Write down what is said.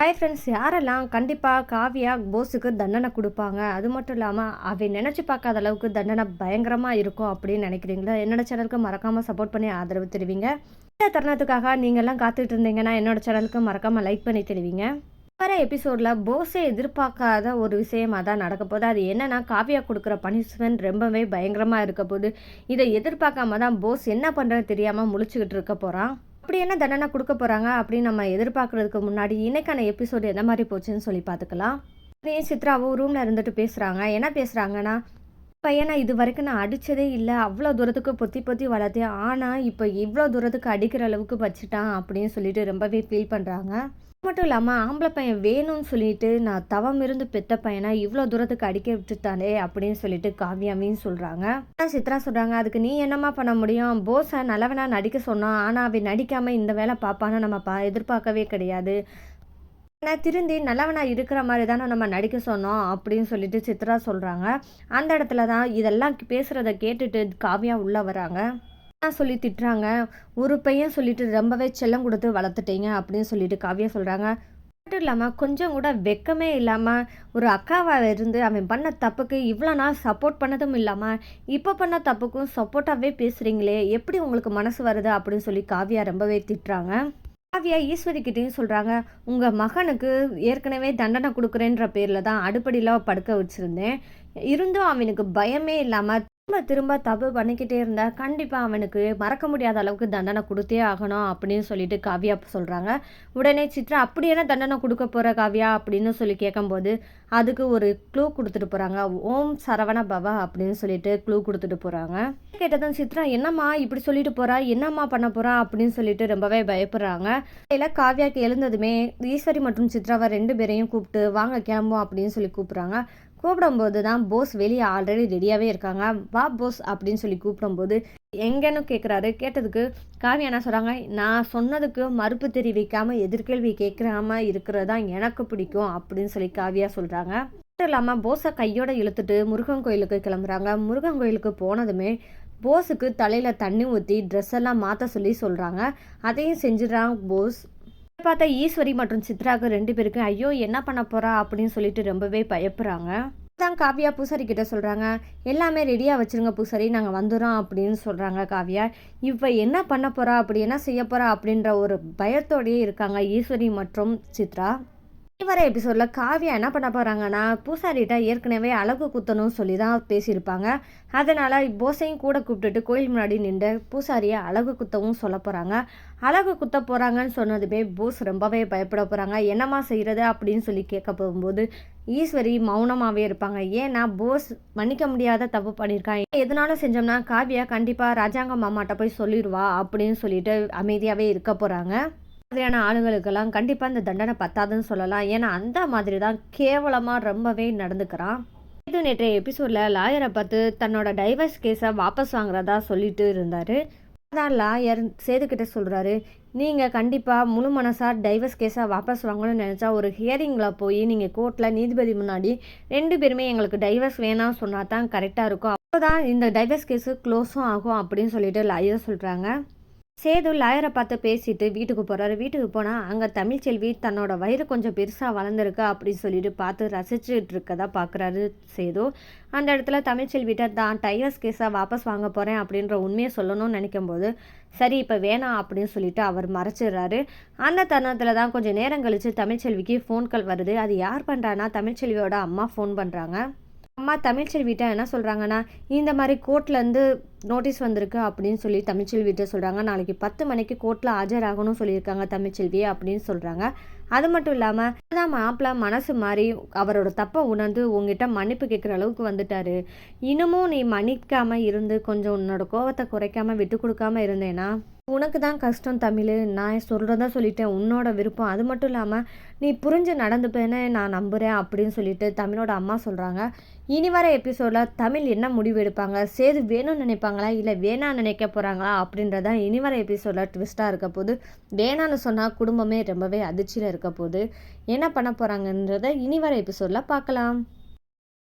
Hi friends யாரெல்லாம் கண்டிப்பாக காவியா போஸுக்கு தண்டனை கொடுப்பாங்க? அது மட்டும் இல்லாமல் அவை நினச்சி பார்க்காத அளவுக்கு தண்டனை பயங்கரமாக இருக்கும் அப்படின்னு நினைக்கிறீங்களா? என்னோட சேனலுக்கு மறக்காமல் சப்போர்ட் பண்ணி ஆதரவு தெரிவிங்க. இந்த தருணத்துக்காக நீங்கள்லாம் காத்துட்டு இருந்தீங்கன்னா என்னோட சேனலுக்கு மறக்காமல் லைக் பண்ணி தெரிவிங்க. வர எபிசோடில் போஸை எதிர்பார்க்காத ஒரு விஷயமாக தான் நடக்க போகுது. அது என்னென்னா காவியா கொடுக்குற பனிஷ்மெண்ட் ரொம்பவே பயங்கரமாக இருக்க போகுது. இதை எதிர்பார்க்காம தான் போஸ் என்ன பண்ணுறது தெரியாமல் முழிச்சுக்கிட்டு இருக்க போகிறான் அப்படி என்ன தண்டனை கொடுக்க போகிறாங்க அப்படின்னு நம்ம எதிர்பார்க்குறதுக்கு முன்னாடி இன்னைக்கான எபிசோடு எந்த மாதிரி போச்சுன்னு சொல்லி பார்த்துக்கலாம். நீ சித்ராவும் ரூமில் இருந்துட்டு பேசுகிறாங்க என்ன பேசுகிறாங்கன்னா பையனை இது வரைக்கும் நான் அடித்ததே இல்லை. அவ்வளோ தூரத்துக்கு பொத்தி பொத்தி வளர்த்தேன். ஆனால் இப்போ இவ்வளோ தூரத்துக்கு அடிக்கிற அளவுக்கு வச்சுட்டான் அப்படின்னு சொல்லிட்டு ரொம்பவே ஃபீல் பண்ணுறாங்க மட்டும் இல்லாமல் ஆம்பளை பையன் வேணும்னு சொல்லிட்டு நான் தவம் இருந்து பெத்த பையனை இவ்வளோ தூரத்துக்கு அடிக்க விட்டுட்டானே அப்படின்னு சொல்லிட்டு காவியாமையும் சொல்கிறாங்க சித்ரா சொல்கிறாங்க அதுக்கு நீ என்னம்மா பண்ண முடியும்? போஸை நல்லவனா நடிக்க சொன்னான் ஆனால் அவன் நடிக்காமல் இந்த வேலை பார்ப்பான்னு நம்ம பா எதிர்பார்க்கவே கிடையாது. நான் திருந்தி நல்லவனா இருக்கிற மாதிரி தானே நம்ம நடிக்க சொன்னோம் அப்படின்னு சொல்லிட்டு சித்ரா சொல்கிறாங்க அந்த இடத்துல தான் இதெல்லாம் பேசுகிறத கேட்டுட்டு காவியா உள்ளே வராங்க. சொல்லி திட்டுறாங்க. ஒரு பையன் சொல்லிட்டு ரொம்பவே செல்லம் கொடுத்து வளர்த்துட்டீங்க அப்படின்னு சொல்லிட்டு காவியா சொல்கிறாங்க மட்டும் இல்லாமல் கொஞ்சம் கூட வெக்கமே இல்லாமல் ஒரு அக்காவாக இருந்து அவன் பண்ண தப்புக்கு இவ்வளோ நாள் சப்போர்ட் பண்ணதும் இல்லாமல் இப்போ பண்ண தப்புக்கும் சப்போர்ட்டாகவே பேசுகிறீங்களே எப்படி உங்களுக்கு மனசு வருது அப்படின்னு சொல்லி காவியா ரொம்பவே திட்டுறாங்க. காவியா ஈஸ்வரி கிட்டேயும் சொல்கிறாங்க உங்கள் மகனுக்கு ஏற்கனவே தண்டனை கொடுக்குறேன்ற பேரில் தான் அடுப்படியில் படுக்க வச்சுருந்தேன். இருந்தும் அவனுக்கு பயமே இல்லாமல் திரும்ப திரும்ப தப்பு பண்ணிக்கிட்டே இருந்தா கண்டிப்பாக அவனுக்கு மறக்க முடியாத அளவுக்கு தண்டனை கொடுத்தே ஆகணும் அப்படின்னு சொல்லிட்டு காவியா சொல்கிறாங்க உடனே சித்ரா அப்படி என்ன தண்டனை கொடுக்க போகிற காவியா? அப்படின்னு சொல்லி கேட்கும்போது அதுக்கு ஒரு க்ளூ கொடுத்துட்டு போகிறாங்க ஓம் சரவண பவா அப்படின்னு சொல்லிட்டு க்ளூ கொடுத்துட்டு போகிறாங்க கேட்டதும் சித்ரா என்னம்மா இப்படி சொல்லிட்டு போகிறா என்னம்மா பண்ண போகிறா அப்படின்னு சொல்லிட்டு ரொம்பவே பயப்படுறாங்க. இதில் காவியாக்கு எழுந்ததுமே ஈஸ்வரி மற்றும் சித்ராவை ரெண்டு பேரையும் கூப்பிட்டு வாங்க கிளம்புவோம் அப்படின்னு சொல்லி கூப்பிட்றாங்க. கூப்பிடும்போது தான் போஸ் வெளியே ஆல்ரெடி ரெடியாகவே இருக்காங்க. வா போஸ் அப்படின்னு சொல்லி கூப்பிடும்போது எங்கன்னு கேட்குறாரு கேட்டதுக்கு காவியா என்ன சொல்கிறாங்க நான் சொன்னதுக்கு மறுப்பு தெரிவிக்காமல் எதிர்கேள்வி கேட்குறாம இருக்கிறது தான் எனக்கு பிடிக்கும் அப்படின்னு சொல்லி காவியா சொல்கிறாங்க மட்டும் இல்லாமல் போஸை கையோட இழுத்துட்டு முருகன் கோயிலுக்கு கிளம்புறாங்க. முருகன் கோயிலுக்கு போனதுமே போஸுக்கு தலையில் தண்ணி ஊற்றி ட்ரெஸ் எல்லாம் மாற்ற சொல்லி சொல்கிறாங்க அதையும் செஞ்சிடறாங்க போஸ் பார்த்தா ஈஸ்வரி மற்றும் சித்ராக்கு ரெண்டு பேருக்கும் ஐயோ என்ன பண்ண போறா? அப்படின்னு சொல்லிட்டு ரொம்பவே பயப்படுறாங்க தான் காவியா பூசாரி கிட்ட சொல்கிறாங்க எல்லாமே ரெடியாக வச்சுருங்க பூசாரி நாங்கள் வந்துடுறோம் அப்படின்னு சொல்கிறாங்க காவியா. இப்போ என்ன பண்ண போகிறா அப்படி என்ன செய்ய போகிறா அப்படின்ற ஒரு பயத்தோடையே இருக்காங்க ஈஸ்வரி மற்றும் சித்ரா. வர எபிசோடில் காவியா என்ன பண்ண போகிறாங்கன்னா பூசாரிகிட்ட ஏற்கனவே அழகு குத்தணும்னு சொல்லி தான் பேசியிருப்பாங்க. அதனால் போசையும் கூட கூப்பிட்டுட்டு கோயில் முன்னாடி நின்று பூசாரியை அழகு குத்தவும் சொல்ல போகிறாங்க அழகு குத்த போகிறாங்கன்னு சொன்னதுமே போஸ் ரொம்பவே பயப்பட போகிறாங்க என்னம்மா செய்கிறது அப்படின்னு சொல்லி கேட்க போகும்போது ஈஸ்வரி மௌனமாகவே இருப்பாங்க. ஏன்னா போஸ் மன்னிக்க முடியாத தப்பு பண்ணியிருக்காங்க எதனாலும் செஞ்சோம்னா காவியா கண்டிப்பாக ராஜாங்க மாமாட்ட போய் சொல்லிடுவா அப்படின்னு சொல்லிட்டு அமைதியாகவே இருக்க போகிறாங்க மாதிரியான ஆளுங்களுக்கெல்லாம் கண்டிப்பாக இந்த தண்டனை பத்தாதுன்னு சொல்லலாம். ஏன்னா அந்த மாதிரி தான் கேவலமாக ரொம்பவே நடந்துக்கிறான். இது நேற்றைய எபிசோடில் லாயரை பார்த்து தன்னோட டைவர்ஸ் கேஸை வாபஸ் வாங்குறதா சொல்லிட்டு இருந்தார். அதான் லாயர் சேதுக்கிட்ட சொல்கிறாரு நீங்கள் கண்டிப்பாக முழு மனசாக டைவர்ஸ் கேஸை வாபஸ் வாங்கணும்னு நினச்சா ஒரு ஹியரிங்கில் போய் நீங்கள் கோர்ட்டில் நீதிபதி முன்னாடி ரெண்டு பேருமே எங்களுக்கு டைவர்ஸ் வேணாம் சொன்னால் தான் கரெக்டாக இருக்கும். அப்போ தான் இந்த டைவர்ஸ் கேஸு க்ளோஸும் ஆகும் அப்படின்னு சொல்லிட்டு லாயர் சொல்கிறாங்க சேது லாயரை பார்த்து பேசிட்டு வீட்டுக்கு போகிறாரு வீட்டுக்கு போனால் அங்கே தமிழ்ச்செல்வி தன்னோட வயிறு கொஞ்சம் பெருசாக வளர்ந்துருக்கு அப்படின்னு சொல்லிட்டு பார்த்து ரசிச்சுட்டு இருக்கதா பார்க்குறாரு சேது. அந்த இடத்துல தமிழ்ச்செல்விட்ட தான் டைவர்ஸ் கேஸாக வாபஸ் வாங்க போகிறேன் அப்படின்ற உண்மையை சொல்லணும்னு நினைக்கும் போது சரி இப்போ வேணாம் அப்படின்னு சொல்லிட்டு அவர் மறைச்சிடுறாரு. அந்த தருணத்தில் தான் கொஞ்சம் நேரம் கழித்து தமிழ்ச்செல்விக்கு ஃபோன் கால் வருது. அது யார் பண்ணுறான்னா தமிழ்ச்செல்வியோட அம்மா ஃபோன் பண்ணுறாங்க அம்மா தமிழ்ச்செல்விட்ட என்ன சொல்கிறாங்கன்னா இந்த மாதிரி கோர்ட்லேருந்து நோட்டீஸ் வந்திருக்கு அப்படின்னு சொல்லி தமிழ்ச்செல்விட்ட சொல்கிறாங்க நாளைக்கு பத்து மணிக்கு கோர்ட்டில் ஆஜராகணும்னு சொல்லியிருக்காங்க தமிழ்ச்செல்வி அப்படின்னு சொல்கிறாங்க அது மட்டும் இல்லாமல் தான் மாப்பிள்ள மனசு மாதிரி அவரோட தப்பை உணர்ந்து உங்ககிட்ட மன்னிப்பு கேட்குற அளவுக்கு வந்துட்டாரு. இன்னமும் நீ மன்னிக்காமல் இருந்து கொஞ்சம் உன்னோட கோவத்தை குறைக்காமல் விட்டு கொடுக்காம இருந்தேன்னா உனக்கு தான் கஷ்டம் தமிழ். நான் சொல்கிறதா சொல்லிட்டேன். உன்னோட விருப்பம். அது மட்டும் இல்லாமல் நீ புரிஞ்சு நடந்துப்பேன்னு நான் நம்புகிறேன் அப்படின்னு சொல்லிட்டு தமிழோட அம்மா சொல்கிறாங்க இனி வர எபிசோடில் தமிழ் என்ன முடிவு எடுப்பாங்க? சேது வேணும்னு நினைப்பாங்களா? இல்லை வேணான்னு நினைக்க போகிறாங்களா அப்படின்றதான் இனி வர எபிசோடில் ட்விஸ்ட்டாக இருக்க போது வேணான்னு சொன்னால் குடும்பமே ரொம்பவே அதிர்ச்சியில் இருக்க போது என்ன பண்ண போகிறாங்கன்றதை இனி வர எபிசோடில் பார்க்கலாம்.